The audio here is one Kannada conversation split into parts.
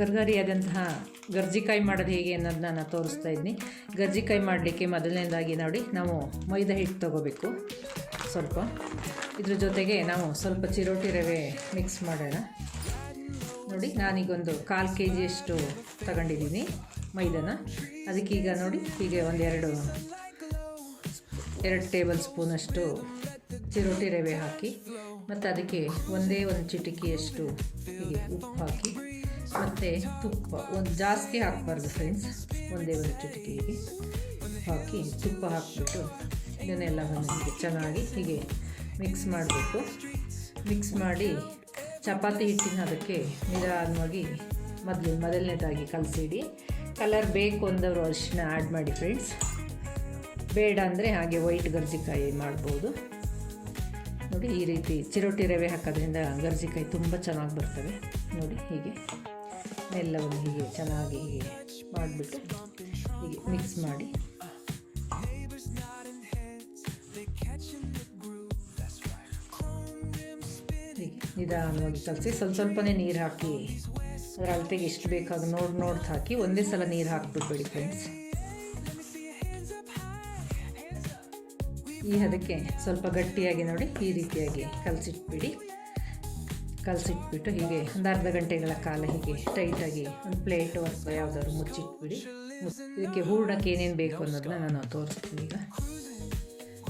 ಗರ್ಗರಿಯಾದಂತಹ ಗರ್ಜಿಕಾಯಿ ಮಾಡೋದು ಹೇಗೆ ಅನ್ನೋದನ್ನ ನಾನು ತೋರಿಸ್ತಾ ಇದ್ದೀನಿ. ಗರ್ಜಿಕಾಯಿ ಮಾಡಲಿಕ್ಕೆ ಮೊದಲನೇದಾಗಿ ನೋಡಿ, ನಾವು ಮೈದಾ ಹಿಟ್ಟು ತೊಗೋಬೇಕು. ಸ್ವಲ್ಪ. ಇದ್ರ ಜೊತೆಗೆ ನಾವು ಸ್ವಲ್ಪ ಚಿರೋಟಿ ರವೆ ಮಿಕ್ಸ್ ಮಾಡೋಣ. ನೋಡಿ, ನಾನೀಗೊಂದು ಕಾಲು ಕೆ ಜಿಯಷ್ಟು ತಗೊಂಡಿದ್ದೀನಿ ಮೈದಾನ. ಅದಕ್ಕೀಗ ನೋಡಿ, ಹೀಗೆ ಒಂದೆರಡು, ಎರಡು ಟೇಬಲ್ ಸ್ಪೂನಷ್ಟು ಚಿರೋಟಿ ರವೆ ಹಾಕಿ, ಮತ್ತು ಅದಕ್ಕೆ ಒಂದೇ ಒಂದು ಚಿಟಿಕೆಯಷ್ಟು ಹೀಗೆ ಉಪ್ಪು ಹಾಕಿ. ಮತ್ತು ತುಪ್ಪ, ಒಂದು ಜಾಸ್ತಿ ಹಾಕಬಾರ್ದು ಫ್ರೆಂಡ್ಸ್ ಒಂದೇ ಒಂದು ಚಿಟಿಕೆಗೆ. ಹಾಕಿ ತುಪ್ಪ ಹಾಕಿಬಿಟ್ಟು ಇದನ್ನೆಲ್ಲ ಬಂದು ಚೆನ್ನಾಗಿ ಹೀಗೆ ಮಿಕ್ಸ್ ಮಾಡಬೇಕು. ಮಿಕ್ಸ್ ಮಾಡಿ ಚಪಾತಿ ಹಿಟ್ಟಿನ ಅದಕ್ಕೆ ನಿಧಾನವಾಗಿ ಮೊದಲು ಮೊದಲನೇದಾಗಿ ಕಲಸಿಡಿ. ಕಲರ್ ಬೇಕು ಅಂದವರು ಅರಿಶಿನ ಆ್ಯಡ್ ಮಾಡಿ ಫ್ರೆಂಡ್ಸ್ ಬೇಡ ಅಂದರೆ ಹಾಗೆ ವೈಟ್ ಗರ್ಜಿಕಾಯಿ ಮಾಡ್ಬೋದು. ನೋಡಿ ಈ ರೀತಿ ಚಿರೋಟಿ ರವೆ ಹಾಕೋದ್ರಿಂದ ಗರ್ಜಿಕಾಯಿ ತುಂಬ ಚೆನ್ನಾಗಿ ಬರ್ತವೆ ನೋಡಿ ಹೀಗೆ. ಎಲ್ಲವನ್ನು ಹೀಗೆ ಚೆನ್ನಾಗಿ ಹೀಗೆ ಮಾಡಿಬಿಟ್ಟು ಹೀಗೆ ಮಿಕ್ಸ್ ಮಾಡಿ. ನಿಧಾನವಾಗಿ ಕಲಸಿ, ಸ್ವಲ್ಪ ಸ್ವಲ್ಪನೇ ನೀರು ಹಾಕಿ. ಅದರ ಅಳತೆಗೆ ಎಷ್ಟು ಬೇಕಾಗ ನೋಡಿ, ನೋಡ್ತಾ ಹಾಕಿ. ಒಂದೇ ಸಲ ನೀರು ಹಾಕ್ಬಿಡ್ಬೇಡಿ ಫ್ರೆಂಡ್ಸ್ ಈ ಅದಕ್ಕೆ ಸ್ವಲ್ಪ ಗಟ್ಟಿಯಾಗಿ ನೋಡಿ, ಈ ರೀತಿಯಾಗಿ ಕಲಸಿಟ್ಬಿಡಿ. ಕಲಸಿಟ್ಬಿಟ್ಟು ಹೀಗೆ ಒಂದು ಅರ್ಧ ಗಂಟೆಗಳ ಕಾಲ ಹೀಗೆ ಟೈಟಾಗಿ ಒಂದು ಪ್ಲೇಟು ಅಥವಾ ಯಾವುದಾದ್ರು ಮುಚ್ಚಿಟ್ಬಿಡಿ. ಇದಕ್ಕೆ ಹೂರ್ಣಕ್ಕೆ ಏನೇನು ಬೇಕು ಅನ್ನೋದನ್ನ ನಾನು ತೋರಿಸ್ತೀನಿ ಈಗ.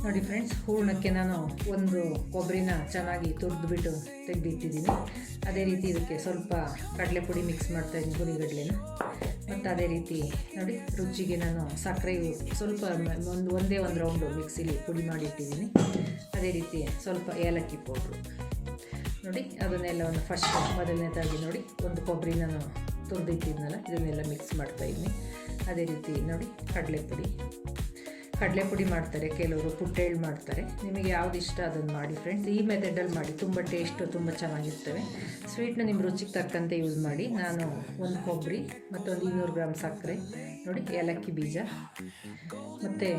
ನೋಡಿ ಫ್ರೆಂಡ್ಸ್ ಹೂರ್ಣಕ್ಕೆ ನಾನು ಒಂದು ಕೊಬ್ಬರಿನ ಚೆನ್ನಾಗಿ ತುರಿದ್ಬಿಟ್ಟು ತೆಗೆದಿಟ್ಟಿದ್ದೀನಿ. ಅದೇ ರೀತಿ ಇದಕ್ಕೆ ಸ್ವಲ್ಪ ಕಡಲೆ ಪುಡಿ ಮಿಕ್ಸ್ ಮಾಡ್ತಾಯಿದ್ದೀನಿ ಹುರಿಗಡಲೆನ ಮತ್ತು ಅದೇ ರೀತಿ ನೋಡಿ ರುಚಿಗೆ ನಾನು ಸಕ್ಕರೆ ಸ್ವಲ್ಪ ಒಂದು, ಒಂದೇ ಒಂದು ರೌಂಡು ಮಿಕ್ಸಿಲಿ ಪುಡಿ ಮಾಡಿ ಇಟ್ಟಿದ್ದೀನಿ ಅದೇ ರೀತಿ ಸ್ವಲ್ಪ ಏಲಕ್ಕಿ ಪೌಡ್ರು. ನೋಡಿ ಅದನ್ನೆಲ್ಲವನ್ನು ಫಸ್ಟ್ ಮೊದಲನೇದಾಗಿ ನೋಡಿ, ಒಂದು ಕೊಬ್ಬರಿ ನಾನು ತುರಿದಿಟ್ಟಿದ್ನಲ್ಲ ಇದನ್ನೆಲ್ಲ ಮಿಕ್ಸ್ ಮಾಡ್ತಾಯಿದ್ದೀನಿ ಅದೇ ರೀತಿ ನೋಡಿ ಕಡಲೆ ಪುಡಿ ಕಡಲೆ ಪುಡಿ ಮಾಡ್ತಾರೆ, ಕೆಲವರು ಪುಟ್ಟೇಳು ಮಾಡ್ತಾರೆ. ನಿಮಗೆ ಯಾವ್ದು ಇಷ್ಟ ಅದನ್ನು ಮಾಡಿ ಫ್ರೆಂಡ್ಸ್ ಈ ಮೆಥಡಲ್ಲಿ ಮಾಡಿ, ತುಂಬ ಟೇಸ್ಟು ತುಂಬ ಚೆನ್ನಾಗಿರ್ತವೆ. ಸ್ವೀಟ್ನ ನಿಮ್ಮ ರುಚಿಗೆ ತಕ್ಕಂತೆ ಯೂಸ್ ಮಾಡಿ, ನಾನು ಒಂದು ಕೊಬ್ಬರಿ ಮತ್ತು ಒಂದು ಇನ್ನೂರು ಗ್ರಾಮ್ ಸಕ್ಕರೆ, ನೋಡಿ, ಏಲಕ್ಕಿ ಬೀಜ, ಮತ್ತು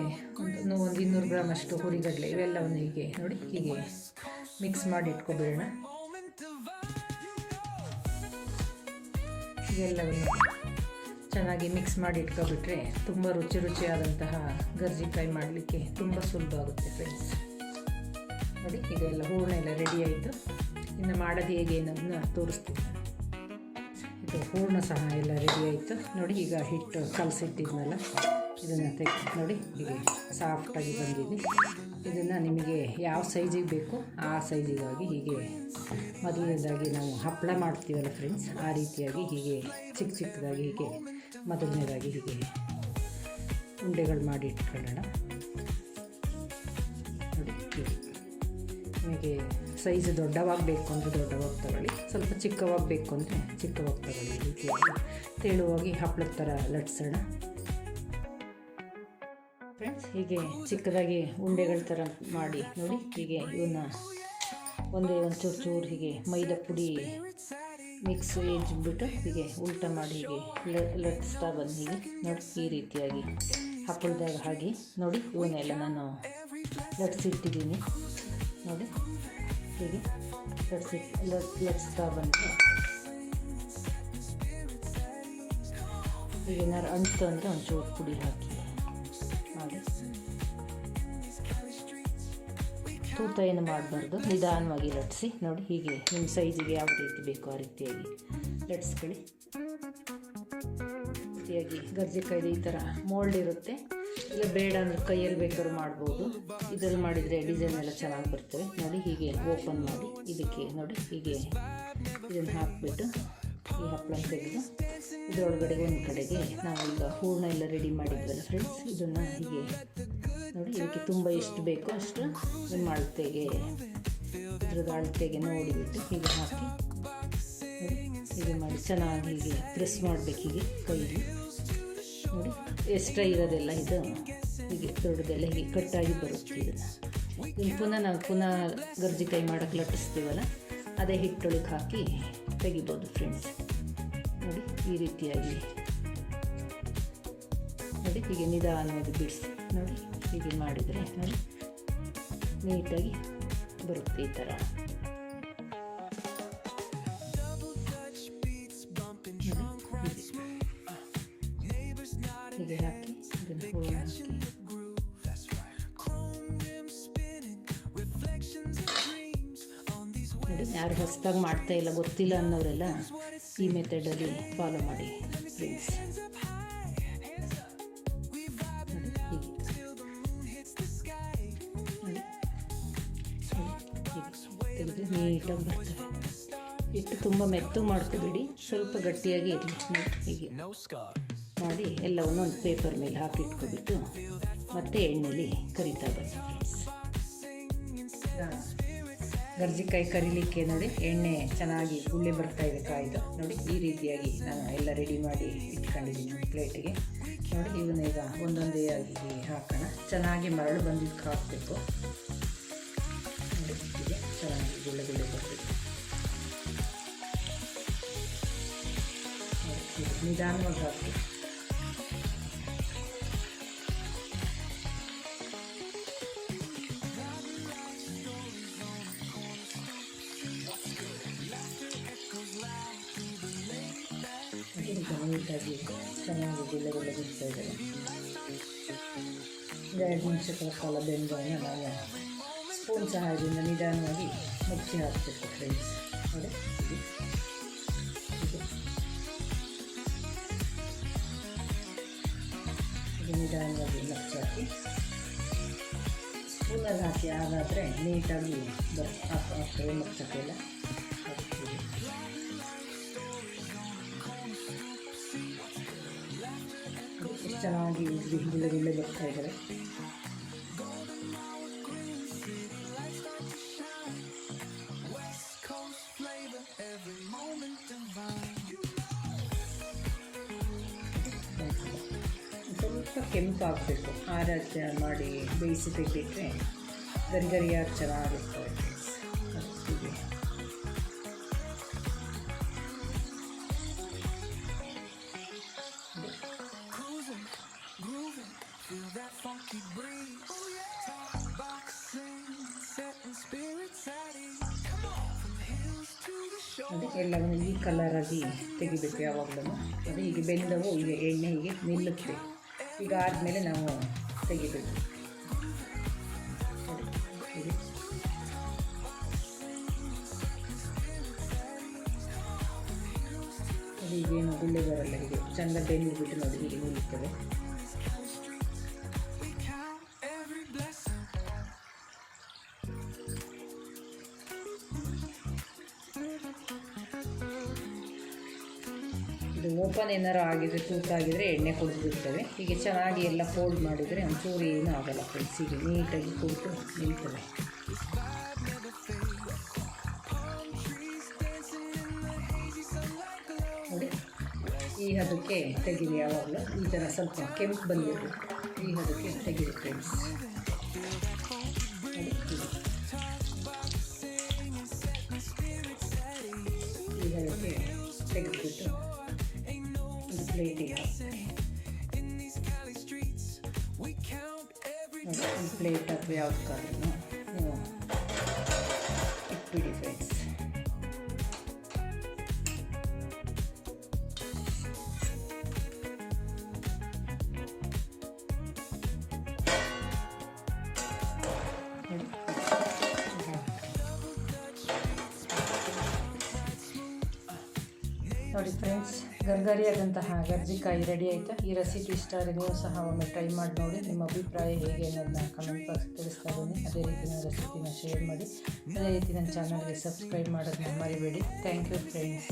ಒಂದು ಒಂದು ಇನ್ನೂರು ಗ್ರಾಮ್ ಅಷ್ಟು ಹುರಿಗಡಲೆ, ಇವೆಲ್ಲವನ್ನು ಹೀಗೆ ನೋಡಿ, ಹೀಗೆ ಮಿಕ್ಸ್ ಮಾಡಿ ಇಟ್ಕೊಬೇಡ ಇವೆಲ್ಲವನ್ನು ಚೆನ್ನಾಗಿ ಮಿಕ್ಸ್ ಮಾಡಿ ಇಟ್ಕೊಬಿಟ್ರೆ ತುಂಬ ರುಚಿ ರುಚಿಯಾದಂತಹ ಗರ್ಜಿ ಫ್ರೈ ಮಾಡಲಿಕ್ಕೆ ತುಂಬ ಸುಲಭ ಆಗುತ್ತೆ ಫ್ರೆಂಡ್ಸ್ ನೋಡಿ, ಇದೆಲ್ಲ ಹೂರ್ಣ ಎಲ್ಲ ರೆಡಿ ಆಯಿತು. ಇನ್ನು ಮಾಡೋದು ಹೇಗೆ ಅನ್ನೋದನ್ನ ತೋರಿಸ್ತೀನಿ. ಇದು ಹೂರ್ಣ ಸಹ ಎಲ್ಲ ರೆಡಿ ಆಯಿತು. ನೋಡಿ, ಈಗ ಹಿಟ್ಟು ಕಲಸಿಟ್ಟಿದ್ನಲ್ಲ. ಇದನ್ನು ತೆಗೆದು ನೋಡಿ. ಹೀಗೆ ಸಾಫ್ಟಾಗಿ ಬಂದಿದೆ. ಇದನ್ನು ನಿಮಗೆ ಯಾವ ಸೈಜಿಗೆ ಬೇಕು ಆ ಸೈಜಿಗಾಗಿ ಹೀಗೆ ಮೊದಲನೇದಾಗಿ ನಾವು ಹಪ್ಪಳ ಮಾಡ್ತೀವಲ್ಲ ಫ್ರೆಂಡ್ಸ್ ಆ ರೀತಿಯಾಗಿ ಹೀಗೆ ಚಿಕ್ಕ ಚಿಕ್ಕದಾಗಿ ಹೀಗೆ ಮೊದಲನೇದಾಗಿ ಹೀಗೆ ಉಂಡೆಗಳು ಮಾಡಿ ಇಟ್ಕೊಳ್ಳೋಣ. ನೋಡಿ ನಿಮಗೆ ಸೈಜ್ ದೊಡ್ಡವಾಗಿ ಬೇಕು ಅಂದರೆ ದೊಡ್ಡವಾಗಿ ತಗೊಳ್ಳಿ. ಸ್ವಲ್ಪ ಚಿಕ್ಕವಾಗಬೇಕು ಅಂದರೆ ಚಿಕ್ಕವಾಗಿ ತಗೊಳ್ಳಿ. ರೀತಿಯಾಗಿ ತೆಳುವಾಗಿ ಹಪ್ಪಳದ ಥರ ಲಟ್ಸೋಣ. ಹೀಗೆ ಚಿಕ್ಕದಾಗಿ ಉಂಡೆಗಳ ಥರ ಮಾಡಿ ನೋಡಿ, ಹೀಗೆ ಇವನ್ನ ಒಂದೇ ಒಂದು ಚೂರು ಹೀಗೆ ಮೈದಾ ಪುಡಿ ಮಿಕ್ಸ್ ಬಿಟ್ಟು ಹೀಗೆ ಉಲ್ಟ ಮಾಡಿ ಹೀಗೆ ಲಟ್ಸ್ತಾ ಬಂದು ಹೀಗೆ ನೋಡಿ, ಈ ರೀತಿಯಾಗಿ ಹಪ್ಪಳದಾಗ ಹಾಗೆ ನೋಡಿ, ಇವನ್ನೆಲ್ಲ ನಾನು ಲಟ್ಸಿಟ್ಟಿದ್ದೀನಿ. ನೋಡಿ, ಹೀಗೆ ಲಟ್ಸಿ, ಲಟ್, ಲಟ್ಸ್ತಾ ಬಂದು ಈಗ ಏನಾರು ಅಂಟು ಅಂದರೆ ಒಂಚೂರು ಪುಡಿ ಹಾಕಿ. ಮಾಡಿ ತೂತ ಏನು ಮಾಡಬಾರ್ದು? ನಿಧಾನವಾಗಿ ಲಟ್ಸಿ. ನೋಡಿ, ಹೀಗೆ ನಿಮ್ಮ ಸೈಜಿಗೆ ಯಾವ ರೀತಿ ಬೇಕೋ ಆ ರೀತಿಯಾಗಿ ಲಟ್ಸ್ಕೊಳ್ಳಿ. ರೀತಿಯಾಗಿ ಗರ್ಜಿಕಾಯ್ದು ಈ ಥರ ಮೋಲ್ಡ್ ಇರುತ್ತೆ. ಇಲ್ಲ ಬೇಡ ಅಂದ್ರೆ ಕೈಯಲ್ಲಿ ಬೇಕಾದ್ರೂ ಮಾಡ್ಬೋದು. ಇದರಲ್ಲಿ ಮಾಡಿದರೆ ಡಿಸೈನ್ ಎಲ್ಲ ಚೆನ್ನಾಗಿ ಬರ್ತವೆ. ನೋಡಿ, ಹೀಗೆ ಓಪನ್ ಮಾಡಿ. ಇದಕ್ಕೆ ನೋಡಿ, ಹೀಗೆ ಇದನ್ನು ಹಾಕಿಬಿಟ್ಟು ಈ ಹಪ್ಪಳ ತೆಗೆದು ಇದರೊಳಗಡೆ ಒಂದು ಕಡೆಗೆ ನಾವೀಗ ಹೂರ್ಣ ಎಲ್ಲ ರೆಡಿ ಮಾಡಿದ್ವಲ್ಲ ಫ್ರೆಂಡ್ಸ್ ಇದನ್ನು ಹೀಗೆ ನೋಡಿ ಇದಕ್ಕೆ ತುಂಬ ಎಷ್ಟು ಬೇಕೋ ಅಷ್ಟು ನಿಮ್ಮ ಅಳತೆಗೆ, ಇದ್ರದ್ದು ಅಳತೆಗೆ ನೋಡಿಬಿಟ್ಟು ಹೀಗೆ ಹಾಕಿ ಹೀಗೆ ಮಾಡಿ ಚೆನ್ನಾಗಿ ಹೀಗೆ ಪ್ರೆಸ್ ಮಾಡಬೇಕು ಹೀಗೆ ಕೈಲಿ. ನೋಡಿ ಎಕ್ಸ್ಟ್ರಾ ಇರೋದೆಲ್ಲ ಇದು, ಹೀಗೆ ದೊಡ್ಡದೆಲ್ಲ ಹೀಗೆ ಕಟ್ಟಾಗಿ ಬರುತ್ತೆ ಇದನ್ನು. ಇನ್ನು ಪುನಃ ನಾವು ಪುನಃ ಗರ್ಜಿಕಾಯಿ ಮಾಡೋಕ್ಕೆ ಲಟ್ಟಿಸ್ತೀವಲ್ಲ, ಅದೇ ಹಿಟ್ಟೊಳಗೆ ಹಾಕಿ ತೆಗಿಬೋದು ಫ್ರೆಂಡ್ಸ್ ನೋಡಿ, ಈ ರೀತಿಯಾಗಿ. ನೋಡಿ, ಹೀಗೆ ನಿಧಾನವಾಗಿ ಬಿಡಿಸಿ. ನೋಡಿ, ಹೀಗೆ ಮಾಡಿದರೆ, ನೋಡಿ, ನೀಟಾಗಿ ಬರುತ್ತೆ ಈ ಥರ. ಯಾರು ಹೊಸದಾಗಿ ಮಾಡ್ತಾ ಇಲ್ಲ ಗೊತ್ತಿಲ್ಲ ಅನ್ನೋರೆಲ್ಲ ಈ ಮೆಥಡಲ್ಲಿ ಫಾಲೋ ಮಾಡಿ ಫ್ರೆಂಡ್ಸ್ ನೀಟಾಗಿ ಬರ್ತವೆ ಹಿಟ್ಟು ತುಂಬ ಮೆತ್ತು ಮಾಡ್ಕೋಬೇಡಿ, ಸ್ವಲ್ಪ ಗಟ್ಟಿಯಾಗಿ ಇರಲಿ. ಹೀಗೆ. ಮಾಡಿ ಎಲ್ಲವನ್ನು ಒಂದು ಪೇಪರ್ ಮೇಲೆ ಹಾಕಿ ಇಟ್ಕೊಬಿಟ್ಟು ಮತ್ತೆ ಎಣ್ಣೆಲಿ ಕರಿತಾ ಬರ್ತೀವಿ ಗರ್ಜಿಕಾಯಿ ಕರಿಲಿಕ್ಕೆ ನೋಡಿ, ಎಣ್ಣೆ ಚೆನ್ನಾಗಿ ಗುಳ್ಳೆ ಬರ್ತಾ ಇದೆ ಕಾಯ್ದು. ನೋಡಿ, ಈ ರೀತಿಯಾಗಿ ನಾನು ಎಲ್ಲ ರೆಡಿ ಮಾಡಿ ಇಟ್ಕೊಂಡಿದ್ದೀನಿ ಪ್ಲೇಟಿಗೆ ನೋಡಿ ಇವನ್ನ ಈಗ ಒಂದೊಂದೇ ಆಗಿ ಹಾಕೋಣ. ಚೆನ್ನಾಗಿ ಮರಳು ಬಂದಿದ್ದು ಹಾಕಬೇಕು. ನೋಡಿ ಚೆನ್ನಾಗಿ ಗುಳ್ಳೆ ಗುಳ್ಳೆ ಬರ್ತೀವಿ ನಿಧಾನವಾಗಿ ಹಾಕಿ ನೀಟಾಗಿ ಚೆನ್ನಾಗಿ ಗುಳ್ಳೆ ಬಿಡ್ತಾ ಇದ್ದಾರೆ ಎರಡು ನಿಮಿಷಗಳ ಕಾಲ ಬೆಂದವನ್ನ ನಾವು ಸ್ಪೂನ್ ಸಹಾಯದಿಂದ ನಿಧಾನವಾಗಿ ಮುಚ್ಚಿ ಹಾಕಬೇಕು ಫ್ರೆಂಡ್ಸ್ ನೋಡಿ ನಿಧಾನವಾಗಿ ಮುಚ್ಚಿ ಹಾಕಿ. ಸ್ಪೂನಲ್ಲಿ ಹಾಕಿ ಹಾಗಾದರೆ ನೀಟಾಗಿ ಬರ್ ಹಾಕ್ತೇವೆ ಅದಕ್ಕೆ ಚೆನ್ನಾಗಿ ಗುಳ್ಳೆ ಗುಳ್ಳೆ ಬರ್ತಾ ಇದ್ದಾರೆ. ಸ್ವಲ್ಪ ಕೆಂಪು ಆಗಬೇಕು ಆರ ಮಾಡಿ ಬೇಯಿಸಿ ತೆಗೆದಿಟ್ಟರೆ ಗರಿಗರಿಯಾಗಿ ಚೆನ್ನಾಗಿರ್ತವೆ ಅದೇ ಎಲ್ಲವನ್ನು ಈ ಕಲರಾಗಿ ತೆಗಿಬೇಕು ಯಾವಾಗಲೂ. ಅದು ಹೀಗೆ ಬೆಂದವು ಈಗ ಎಣ್ಣೆ ಹೀಗೆ ನಿಲ್ಲುತ್ತೆ. ಈಗ ಆದಮೇಲೆ ನಾವು ತೆಗಿಬೇಕು. ಅದು ಈಗೇನು ಗುಳ್ಳೆ ಬರಲ್ಲ, ಹೀಗೆ ಚೆಂದ ಬೆಂದು ಬಿಟ್ಟು ನೋಡಿ, ಹೀಗೆ ನಿಲ್ಲುತ್ತದೆ ಇದು ಓಪನ್ ಏನಾರು ಆಗಿದ್ರೆ ತೂಕ ಆಗಿದ್ರೆ ಎಣ್ಣೆ ಕುಡಿದಿರ್ತವೆ ಹೀಗೆ ಚೆನ್ನಾಗಿ ಎಲ್ಲ ಫೋಲ್ಡ್ ಮಾಡಿದರೆ ಒಂಚೂರು ಏನೂ ಆಗಲ್ಲ ಫ್ರೆಂಡ್ಸಿಗೆ ನೀಟಾಗಿ ಕುಡಿದು ನಿಲ್ತವೆ ಈ ಹದಕ್ಕೆ ತೆಗೀರಿ ಯಾವಾಗಲೂ ಈ ಥರ ಸ್ವಲ್ಪ ಕೆಂಪು ಬಂದಿರಬೇಕು ಈ ಹದಕ್ಕೆ ತೆಗೀರಿ friends radio. play it way out कर ನೋಡಿ ಫ್ರೆಂಡ್ಸ್ ಗರ್ಗರಿಯಾದಂತಹ ಗರ್ಜಿಕಾಯಿ ರೆಡಿ ಆಯಿತಾ? ಈ ರೆಸಿಪಿ ಇಷ್ಟ ಆದರೆ ನೀವು ಸಹ ಒಮ್ಮೆ ಟ್ರೈ ಮಾಡಿ ನೋಡಿ, ನಿಮ್ಮ ಅಭಿಪ್ರಾಯ ಹೇಗೆ ಅನ್ನೋದನ್ನ ಕಮೆಂಟ್ ಬಾಕ್ಸ್ ತಿಳಿಸ್ತಾ ಇದ್ದೀನಿ. ಅದೇ ರೀತಿ ನನ್ನ ರೆಸಿಪಿನ ಶೇರ್ ಮಾಡಿ, ಅದೇ ರೀತಿ ನನ್ನ ಚಾನಲ್ಗೆ ಸಬ್ಸ್ಕ್ರೈಬ್ ಮಾಡೋದನ್ನ ಮರಿಬೇಡಿ. Thank you friends